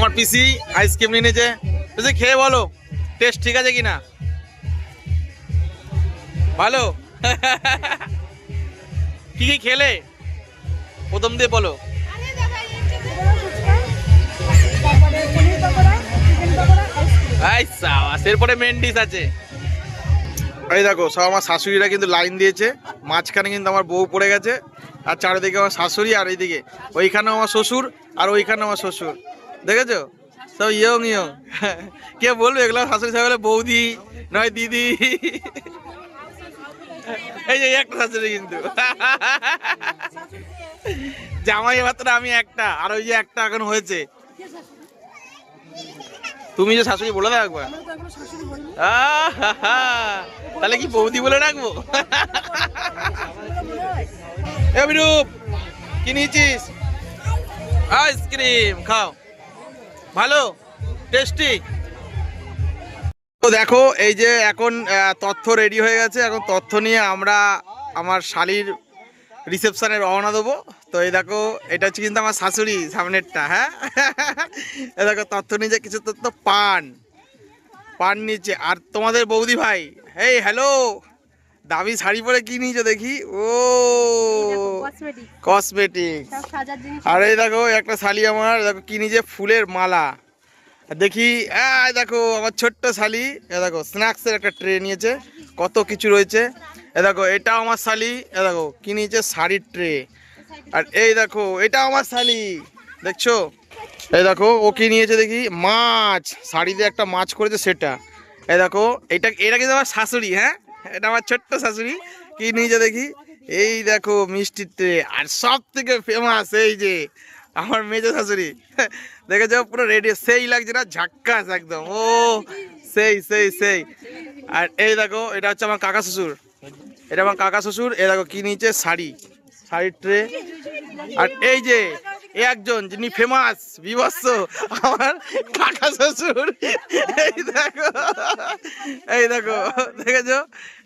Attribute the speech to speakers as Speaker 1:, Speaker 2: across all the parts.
Speaker 1: আমার পিসি আইসক্রিম নিয়ে নিয়েছে। পিসি, খেয়ে বলো টেস্ট ঠিক আছে কি না ভালো কি কি খেলে? প্রথম দিয়ে বলো। এরপরে মেন ডিশ আছে। এই দেখো, সব আমার শাশুড়িরা কিন্তু লাইন দিয়েছে। মাঝখানে কিন্তু আমার বউ পড়ে গেছে। আর চারিদিকে আমার শাশুড়ি আর এইদিকে। ওইখানেও আমার শ্বশুর আর ওইখানে আমার শ্বশুর। দেখেছ? সব ইয়ং ইয়ং কে বলবে? এগুলো শাশুড়ি সাহেব বৌদি, নয় দিদি। এই যে একটা শাশুড়ি কিন্তু। জামাই মাত্র আমি একটা, আর ওই যে একটা এখন হয়েছে। তুমি যে শাশুড়ি বলে দাও একবার। তাহলে কি বৌদি বলে রাখব এ বিরূপ, কি নিয়েছিস? আইসক্রিম, খাও। ভালো টেস্টি তো দেখো, এই যে এখন তথ্য রেডি হয়ে গেছে। এখন তথ্য নিয়ে আমরা আমার শালির রিসেপশনে রওনা দেবো। তো এই দেখো, এটা হচ্ছে কিন্তু আমার শাশুড়ি সামনেরটা হ্যাঁ? এ দেখো, তথ্য নিয়ে কিছু তথ্য, পান। পান নিচে আর তোমাদের বৌদি ভাই এই হ্যালো দামি শাড়ি পরে কি নিয়েছো দেখি? ও
Speaker 2: কসমেটিক
Speaker 1: আর এই দেখো একটা শালি আমার দেখো কি নিজে ফুলের মালা। আর দেখি দেখো আমার ছোট্ট শালি। এ দেখো স্ন্যাক্সের একটা ট্রে নিয়েছে। কত কিছু রয়েছে। এ দেখো এটা আমার শালি। এ দেখো কি নিয়েছে? শাড়ির ট্রে আর এই দেখো এটা আমার শালি। দেখছ? এই দেখো ও কি নিয়েছে দেখি? মাছ। শাড়িতে একটা মাছ করেছে সেটা। এই দেখো এটা এটা কিন্তু আমার শাশুড়ি হ্যাঁ? এটা আমার ছোট্ট শাশুড়ি, কি নিয়েছে দেখি। এই দেখো মিষ্টির ট্রে, আর সব থেকে ফেমাস এই যে আমার মেজো শাশুড়ি। দেখেছ? পুরো রেডি সেই লাগছে না, ঝাক্কাস একদম। ও, সেই সেই সেই। আর এই দেখো, এটা হচ্ছে আমার কাকা শ্বশুর। এটা আমার কাকা শ্বশুর, এই দেখো কি নিয়েছে? শাড়ি। শাড়ির ট্রে। আর এই যে এ একজন যিনি ফেমাস বিভৎস, আমার কাকা শ্বশুর। এই দেখো এই দেখো, দেখেছ?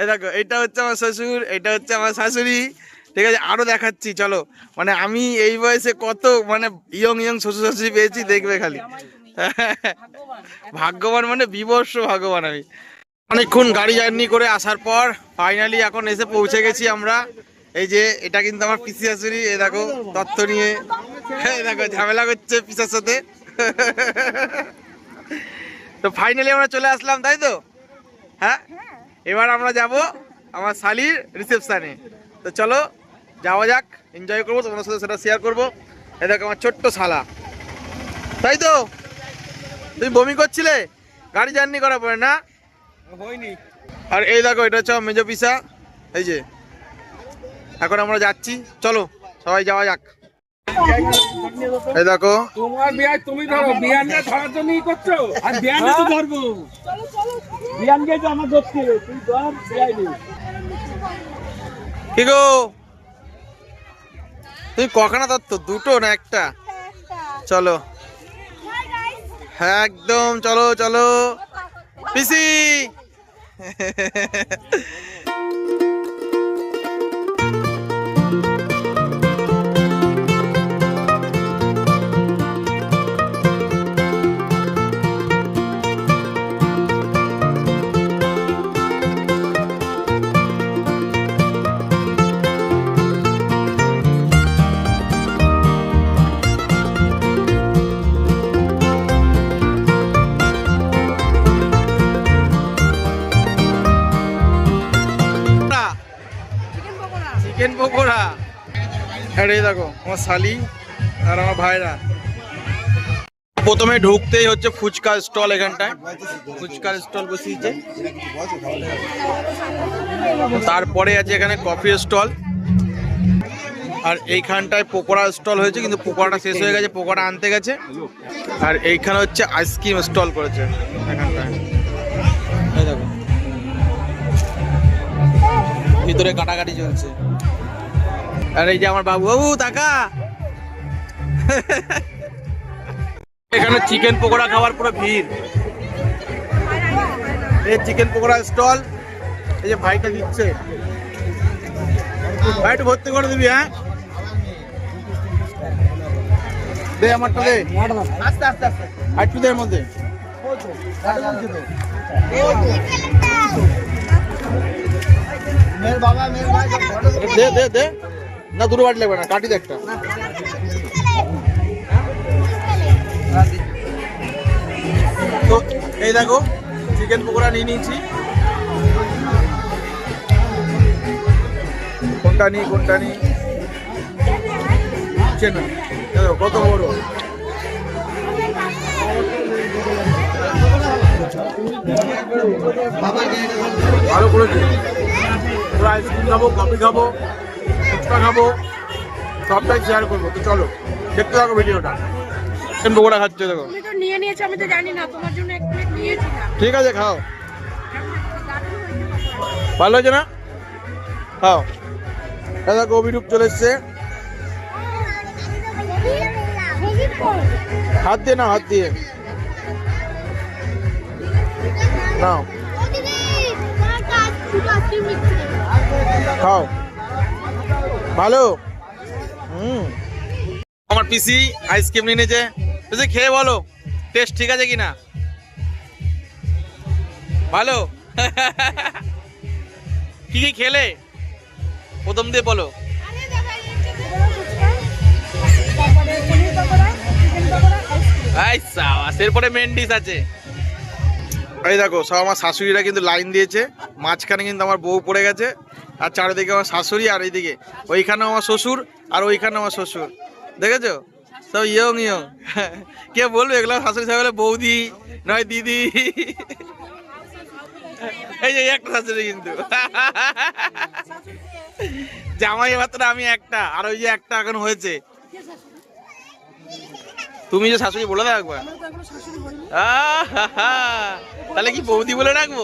Speaker 1: এই দেখো এটা হচ্ছে আমার শ্বশুর এটা হচ্ছে আমার শাশুড়ি। ঠিক আছে আরও দেখাচ্ছি, চলো। মানে আমি এই বয়সে কত মানে ইয়ং ইয়ং শ্বশুর শাশুড়ি পেয়েছি, দেখবে খালি। ভাগ্যবান মানে বিবর্ষ ভাগ্যবান আমি। অনেকক্ষণ গাড়ি জার্নি করে আসার পর ফাইনালি এখন এসে পৌঁছে গেছি আমরা। এই যে এটা কিন্তু আমার পিসি শাশুড়ি এ দেখো তত্ত্ব নিয়ে। দেখো ঝামেলা করছে পিসার সাথে। তো ফাইনালি আমরা চলে আসলাম তাই তো? হ্যাঁ? এবার আমরা যাব আমার শালির রিসেপশানে তো চলো যাওয়া যাক এনজয় করব তোমার সাথে সেটা শেয়ার করব। এ দেখো আমার ছোট্ট শালা। তাই তো? তুমি বমি করছিলে? গাড়ি জার্নি করার পরে না?
Speaker 3: হয়নি।
Speaker 1: আর এই দেখো এটা হচ্ছে মেজো পিসা। এই যে এখন আমরা যাচ্ছি। চলো সবাই যাওয়া যাক। এই দেখো।
Speaker 3: তোমার বিয়ার তুমি ধরো বিয়ানকে ধরার জন্যই করছ? আর বিয়ানকে তো ধরবো। বিয়ানকে তো আমার ধরছে তুই ধর বিয়াইনি
Speaker 1: কি গো? তুমি কখানা তত্ত্ব দুটো না একটা? চলো। হ্যাঁ একদম চলো চলো। পিসি!
Speaker 2: পকোড়া
Speaker 1: আর এই দেখো, আমার শালি আর আমার ভাইরা। প্রথমে ঢুকতেই হচ্ছে ফুচকা স্টল এখানটায়। ফুচকার স্টল বসিয়েছে। তারপরে আছে এখানে কফি স্টল। আর এইখানটায় পকোড়া স্টল হয়েছে, কিন্তু পকোড়াটা শেষ হয়ে গেছে, পকোড়া আনতে গেছে। আর এইখানে হচ্ছে আইসক্রিম স্টল করেছে এখানটায়। ভিতরে কাটাকাটি চলছে। আর এই যে আমার বাবু। বাবু টাকা এখানে চিকেন পকোড়া খাওয়ার পুরো ভিড়। এই চিকেন পকোড়া স্টল। এই যে ভাইটা দিচ্ছে। ভাই, একটু ভর্তি করে দিবি হ্যাঁ? দে আমারটা দে।
Speaker 3: আস্তে আস্তে আস্তে।
Speaker 1: দে মধ্যে।
Speaker 3: মেয়ের বাবা মেয়ের
Speaker 1: দে দে দে। না, দুটো বাটি লাগবে না, কাটি দে একটা। তো এই দেখো চিকেন পকোড়া নিয়ে নিয়েছি। কোনটা নিই কোনটা নিই? কত বড়। ভালো করেছে। আইসক্রিম খাব কফি খাব। ফুচকা খাব সবটাই শেয়ার করব। তো চলো দেখতে থাকো ভিডিওটা। চিকেন পকোড়া খাচ্ছে দেখো?
Speaker 2: তুমি তো নিয়ে নিয়েছো আমি তো জানি না তোমার জন্য এক প্লেট নিয়েছিলাম
Speaker 1: ঠিক আছে খাও। ভালো হয়েছে না? খাও। দেখো অভিরূপ চলে এসছে। হাত দিয়ে না হাত দিয়ে। নাও। খাও। ভালো। হুম। আমার পিসি আইসক্রিম নিয়ে নিয়েছে। পিসি, খেয়ে বলো টেস্ট ঠিক আছে কিনা? ভালো? কি কি খেলে? প্রথম দিয়ে বলো। এরপরে মেন ডিশ আছে। এই দেখো, সব আমার শাশুড়িরা কিন্তু লাইন দিয়েছে। মাঝখানে কিন্তু আমার বউ পড়ে গেছে। আর চারিদিকে আমার শাশুড়ি আর এইদিকে। ওইখানে আমার শ্বশুর আর ওইখানে আমার শ্বশুর। দেখেছ? সব ইয়ং ইয়ং। কে বলবে? এগুলো শাশুড়ি সাহেব বৌদি, নয় দিদি। এই যে একটা শাশুড়ি কিন্তু। জামাই মাত্র আমি একটা, আর ওই যে একটা এখন হয়েছে। তুমি যে শাশুড়ি বলে দাও একবার। তাহলে কি বৌদি বলে রাখব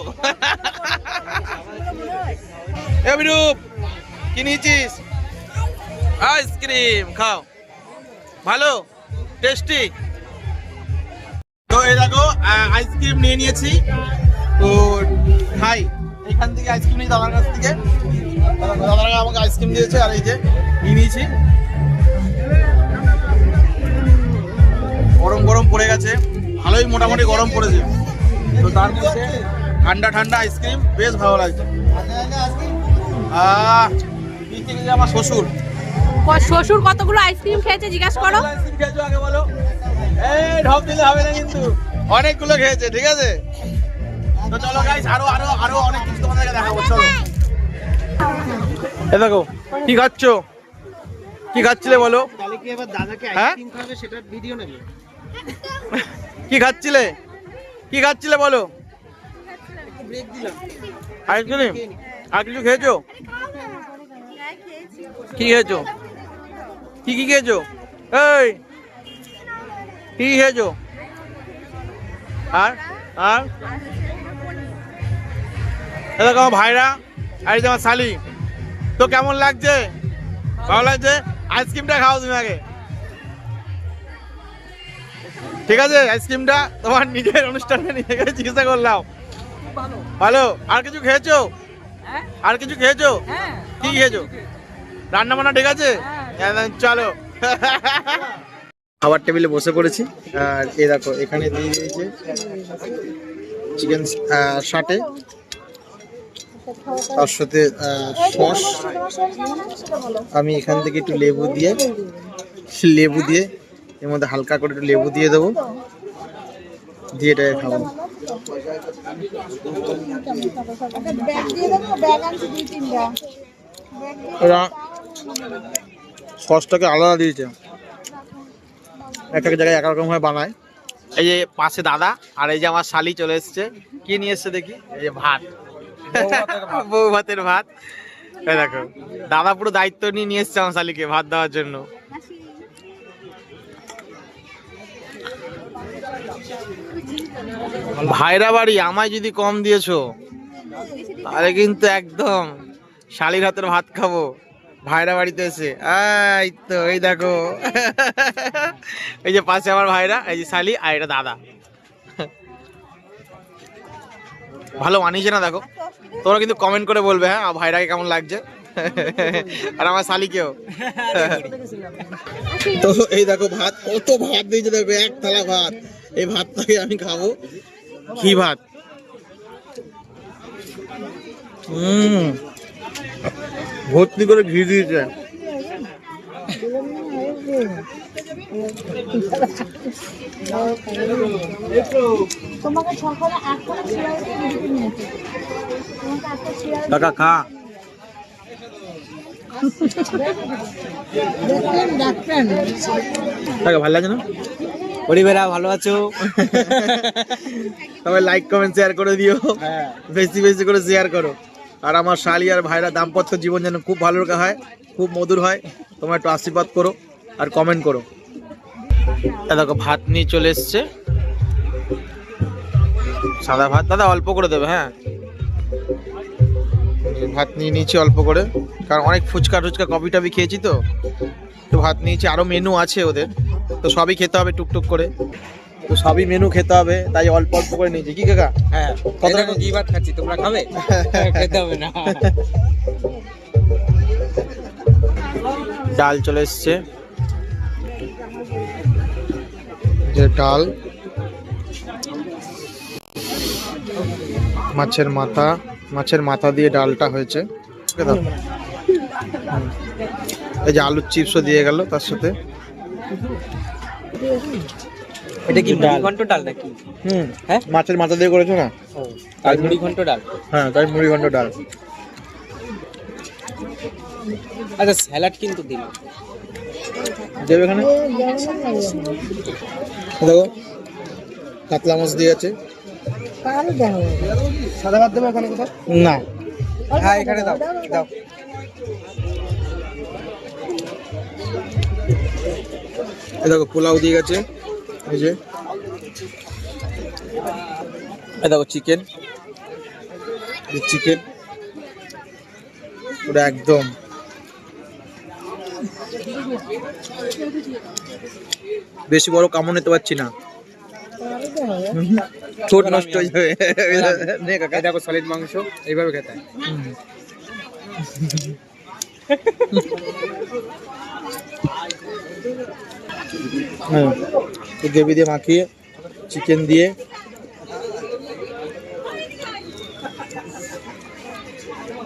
Speaker 1: এ বিরূপ কি নিয়েছিস? আইসক্রিম খাও। ভালো? টেস্টি তো এই দেখো আইসক্রিম নিয়ে নিয়েছি। তো খাই। এখান থেকে আইসক্রিম নিই দাদার কাছ থেকে। দাদা- দাদারা আমাকে আইসক্রিম দিয়েছে, আর এই যে নিয়ে নিয়েছি। গরম গরম পড়ে গেছে। ভালোই মোটামুটি গরম পড়েছে। তো তার মধ্যে ঠান্ডা ঠান্ডা আইসক্রিম বেশ ভালো লাগছে। আমার শ্বশুর।
Speaker 2: শ্বশুর কতগুলো আইসক্রিম খেয়েছে জিজ্ঞাসা করো।
Speaker 1: আগে বলো। এই ঢপ দিলে হবে না কিন্তু। অনেকগুলো খেয়েছে ঠিক আছে? তো চলো গাইস আরও আরও আরও অনেক কিছু তোমাদেরকে দেখাবো চলো। এ দেখো কি খাচ্ছ? কি খাচ্ছিলে বলো?
Speaker 3: কি
Speaker 1: হ্যাঁ?
Speaker 3: আইসক্রিম খাবে সেটার ভিডিও নেবে?
Speaker 1: কি খাচ্ছিলে? কি খাচ্ছিলে বলো?
Speaker 3: ব্রেক দিলাম।
Speaker 1: আইসক্রিম? আর কিছু খেয়েছো? কি খেয়েছো? কি কি খেয়েছো? এই, কি খেয়েছো? আর আর? এ দেখো আমার ভাইরা, আর এই আমার শালি। তো কেমন লাগছে? ভালো লাগছে? আইসক্রিমটা খাও তুমি আগে। ঠিক আছে, আইসক্রিমটা তোমার নিজের অনুষ্ঠানে নিয়ে গিয়ে চিকিৎসা করলাম। ভালো। আর কিছু খেয়েছো? আর কিছু খেয়েছো? কি খেয়েছো? রান্না বান্না ঠিক আছে? হ্যাঁ, চলো। খাবার টেবিলে বসে পড়েছি। আর এ দেখো এখানে দিয়ে দিয়েছে চিকেন শাটে তার সাথে সস। আমি এখান থেকে একটু লেবু দিয়ে লেবু দিয়ে এর মধ্যে হালকা করে একটু লেবু দিয়ে দেবো। দিয়ে এটাকে খাব। সসটাকে আলাদা দিয়েছে। এক এক জায়গায় এক ভাবে বানায়। এই যে পাশে দাদা আর এই যে আমার শালি চলে এসছে। কি নিয়ে এসছে দেখি? এই যে ভাত। বউ ভাতের ভাত দেখো, দাদা পুরো দায়িত্ব নিয়ে নিয়ে এসছে আমার শালিকে ভাত দেওয়ার জন্য। ভাইরা বাড়ি আমায় যদি কম দিয়েছ তাহলে কিন্তু একদম শালির হাতের ভাত খাব। ভাইরা বাড়িতে এসে এই তো এই দেখো। এই যে পাশে আমার ভাইরা এই যে শালি আর এটা দাদা। ভালো মানিয়েছে না দেখো। তোমরা কিন্তু কমেন্ট করে বলবে হ্যাঁ ভাইরাকে কেমন লাগছে? আর আমার শালিকেও তো এই দেখো ভাত কত ভাত দিয়েছে দেখো এক থালা ভাত। এই ভাতটাকে আমি খাব। কি ভাত? হুম। ভর্তি করে ঘি দিয়েছে। কাকা খা। কাকা ভালো লাগে না?
Speaker 3: পরিবারা ভালো আছো?
Speaker 1: সবাই লাইক কমেন্ট শেয়ার করে দিও।
Speaker 3: হ্যাঁ।
Speaker 1: বেশি বেশি করে শেয়ার করো। আর আমার শালি আর ভাইরা দাম্পত্য জীবন যেন খুব ভালো হয় খুব মধুর হয় তোমরা একটু আশীর্বাদ করো আর কমেন্ট করো। দেখো ভাত নিয়ে চলে এসছে। সাদা ভাত। দাদা অল্প করে দেবে হ্যাঁ? ভাত নিয়ে নিয়েছি অল্প করে। কারণ অনেক ফুচকা টুচকা কফি টফি খেয়েছি তো। তো ভাত নিয়েছি। আরও মেনু আছে ওদের। তো সবই খেতে হবে টুকটুক করে। তো সবই মেনু খেতে হবে তাই অল্প অল্প করে নিয়েছি। কি কাকা?
Speaker 3: হ্যাঁ
Speaker 1: কত
Speaker 3: ভাত খাচ্ছি তোমরা খাবে? খেতে হবে না।
Speaker 1: ডাল চলে এসছে। যে ডাল মাছের মাথা মাছের মাথা দিয়ে ডালটা হয়েছে। এই যে আলুর চিপসও দিয়ে গেল তার সাথে।
Speaker 3: এটা কি। মুড়ি ঘন্ট ডাল নাকি?
Speaker 1: হুম।
Speaker 3: হ্যাঁ?
Speaker 1: মাছের মাথা দিয়ে করেছ না?
Speaker 3: আর মুড়ি ঘন্ট ডাল?
Speaker 1: হ্যাঁ তাই মুড়ি ঘন্ট ডাল।
Speaker 3: আচ্ছা স্যালাড কিন্তু দিল
Speaker 1: দেবে এখানে? দেখো কাতলা মাছ দিয়ে আছে।
Speaker 3: সাদা ভাত দেবে ওখানে কোথাও?
Speaker 1: না।
Speaker 3: হ্যাঁ এখানে দাও দাও।
Speaker 1: এই দেখো পোলাও দিয়ে গেছে। এই যে। এই দেখো চিকেন চিকেন পুরো একদম। বেশি বড় কামড় নিতে পারছি না। ঠোঁট নষ্ট হয়ে যাবে।
Speaker 3: দেখো সলিড মাংস। এইভাবে খেতে হয়।
Speaker 1: হ্যাঁ গ্রেভি দিয়ে মাখিয়ে, চিকেন দিয়ে।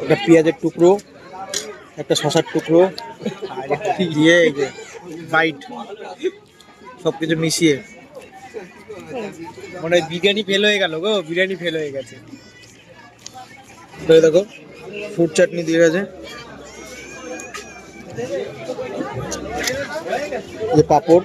Speaker 1: একটা পেঁয়াজের টুকরো, একটা শশার টুকরো দিয়ে এই যে বাইট সব কিছু মিশিয়ে।
Speaker 3: মানে বিরিয়ানি ফেল হয়ে গেল গো, বিরিয়ানি ফেল হয়ে গেছে।
Speaker 1: দেখো ফুড চাটনি দিয়ে গেছে। যে পাঁপড়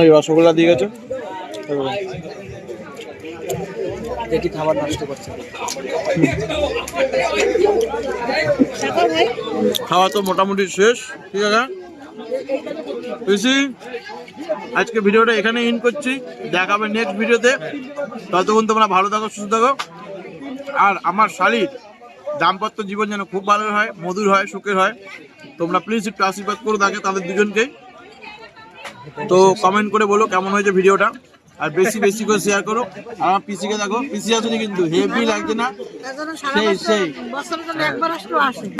Speaker 1: এই রসগোল্লা দিয়ে গেছে। দেখি
Speaker 3: খাবার নষ্ট করছে
Speaker 1: খাওয়া তো মোটামুটি শেষ ঠিক আছে? পিসি আজকে ভিডিওটা এখানে ইন করছি। দেখাবে নেক্সট ভিডিওতে। ততক্ষণ তোমরা ভালো থাকো সুস্থ থাকো। আর আমার শালির দাম্পত্য জীবন যেন খুব ভালো হয় মধুর হয় সুখের হয় তোমরা প্লিজ একটু আশীর্বাদ করো তাকে তাদের দুজনকেই। তো কমেন্ট করে বলো কেমন হয়েছে ভিডিওটা আর বেশি বেশি করে শেয়ার করো। আর আমার পিসিকে দেখো পিসি আসলে কিন্তু হেভি লাগছে না। সেই সেই।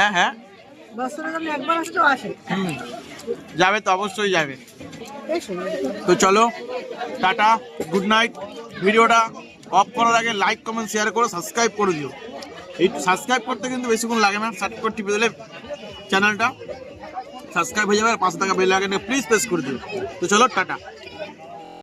Speaker 1: হ্যাঁ হ্যাঁ। যাবে তো অবশ্যই যাবে। তো চলো টাটা গুড নাইট ভিডিওটা অফ করার আগে লাইক কমেন্ট শেয়ার করো সাবস্ক্রাইব করে দিও। এই সাবস্ক্রাইব করতে কিন্তু বেশিক্ষণ লাগে না। করে টিপে দিলে চ্যানেলটা সাবস্ক্রাইব হয়ে যাবে আর পাঁচশো টাকা বেল আগে প্লিজ প্রেস করে দিও। তো চলো টাটা।